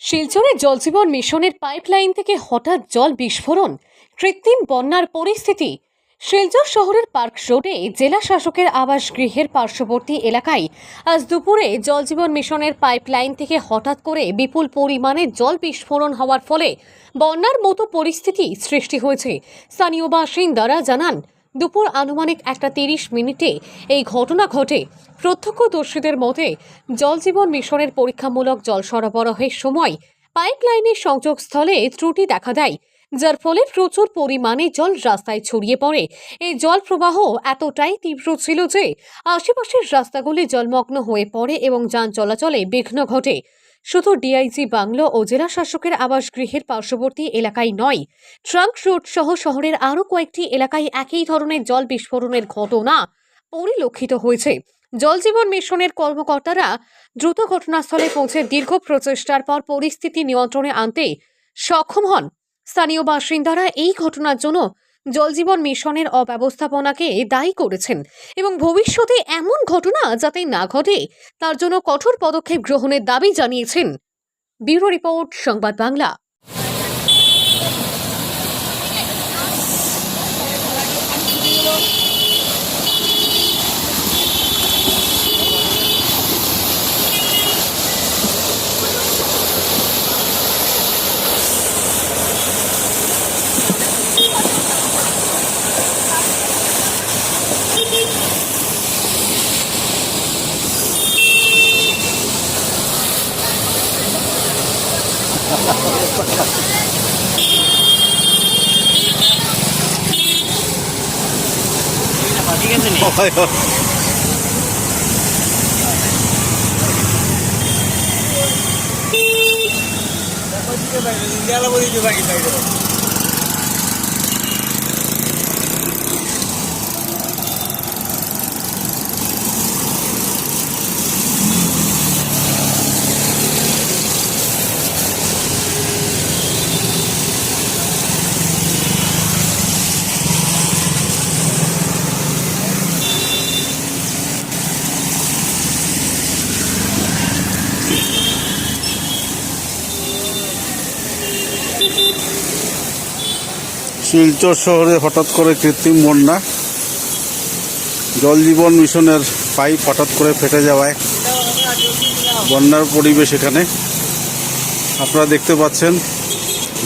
শিলচরে জলজীবন মিশনের পাইপলাইন থেকে হঠাৎ জল বিস্ফোরণ, কৃত্রিম বন্যার পরিস্থিতি। শিলচর শহরের পার্ক রোডে জেলা শাসকের আবাস গৃহের পার্শ্ববর্তী এলাকায় আজ দুপুরে জলজীবন মিশনের পাইপলাইন থেকে হঠাৎ করে বিপুল পরিমাণে জল বিস্ফোরণ হওয়ার ফলে বন্যার মতো পরিস্থিতি সৃষ্টি হয়েছে। স্থানীয় বাসিন্দারা জানান দুপুর আনুমানিক একটা তিরিশ মিনিটে এই ঘটনা ঘটে। প্রত্যক্ষদর্শীদের মতে, জলজীবন মিশনের পরীক্ষামূলক জল সরবরাহের সময় পাইপলাইনের সংযোগস্থলে ত্রুটি দেখা দেয়। যার ফলে প্রচুর পরিমাণে জল রাস্তায় ছড়িয়ে পড়ে। এই জল প্রবাহ এতটাই তীব্র ছিল যে আশেপাশের রাস্তাগুলি জলমগ্ন হয়ে পড়ে এবং যান চলাচলে বিঘ্ন ঘটে। শুধু ডিআইজি বাংলো ও জেলা শাসকের আবাস গৃহের পার্শ্ববর্তী এলাকায় নয়, ট্রাঙ্ক রোড সহ শহরের আরও কয়েকটি এলাকায় একই ধরনের জল বিস্ফোরণের ঘটনা পরিলক্ষিত হয়েছে। জলজীবন মিশনের কর্মকর্তারা দ্রুত ঘটনাস্থলে পৌঁছে দীর্ঘ প্রচেষ্টার পর পরিস্থিতি নিয়ন্ত্রণে আনতে সক্ষম হন। স্থানীয় বাসিন্দারা এই ঘটনার জন্য জলজীবন মিশনের অব্যবস্থাপনাকে দায়ী করেছেন এবং ভবিষ্যতে এমন ঘটনা যাতে না ঘটে, তার জন্য কঠোর পদক্ষেপ গ্রহণের দাবি জানিয়েছেন। ব্যুরো রিপোর্ট, সংবাদ বাংলা। ঠিক আছে নি হয় হয়। শিলচর শহরে হঠাৎ করে কৃত্রিম বন্যা। জল জীবন মিশনের পাইপ হঠাৎ করে ফেটে যাওয়ায় বন্যার পরিবেশ এখানে। আপনারা দেখতে পাচ্ছেন,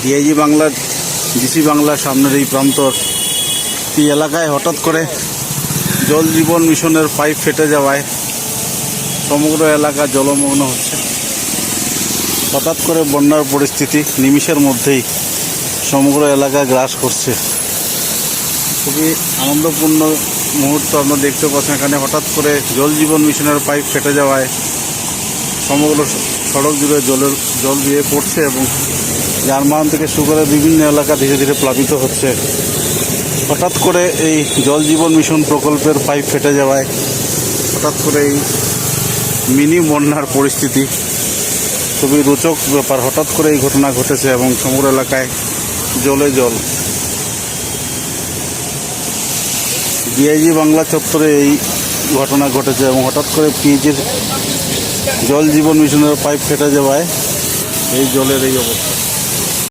ডিআইজি বাংলার ডিসি বাংলার সামনের এই প্রান্তর। এই এলাকায় হঠাৎ করে জল জীবন মিশনের পাইপ ফেটে যাওয়ায় সমগ্র এলাকা জলমগ্ন হচ্ছে। হঠাৎ করে বন্যার পরিস্থিতি নিমিষের মধ্যেই সমগ্র এলাকা গ্রাস করছে। খুবই আনন্দপূর্ণ মুহূর্ত আমরা দেখতে পাচ্ছেন এখানে। হঠাৎ করে জল জীবন মিশনের পাইপ ফেটে যাওয়ায় সমগ্র সড়ক জুড়ে জলের, জল দিয়ে পড়ছে এবং যানবাহন থেকে শুরু করে বিভিন্ন এলাকা ধীরে ধীরে প্লাবিত হচ্ছে। হঠাৎ করে এই জল জীবন মিশন প্রকল্পের পাইপ ফেটে যাওয়ায় হঠাৎ করে এই মিনি বন্যার পরিস্থিতি খুবই রোচক ব্যাপার। হঠাৎ করে এই ঘটনা ঘটেছে এবং সমগ্র এলাকায় জলে জল। ডিআইজি বাংলা চত্বরে এই ঘটনা ঘটেছে এবং হঠাৎ করে পিএইচের জল জীবন মিশনের পাইপ ফেটে যাওয়ায় এই জলের এই অবস্থা।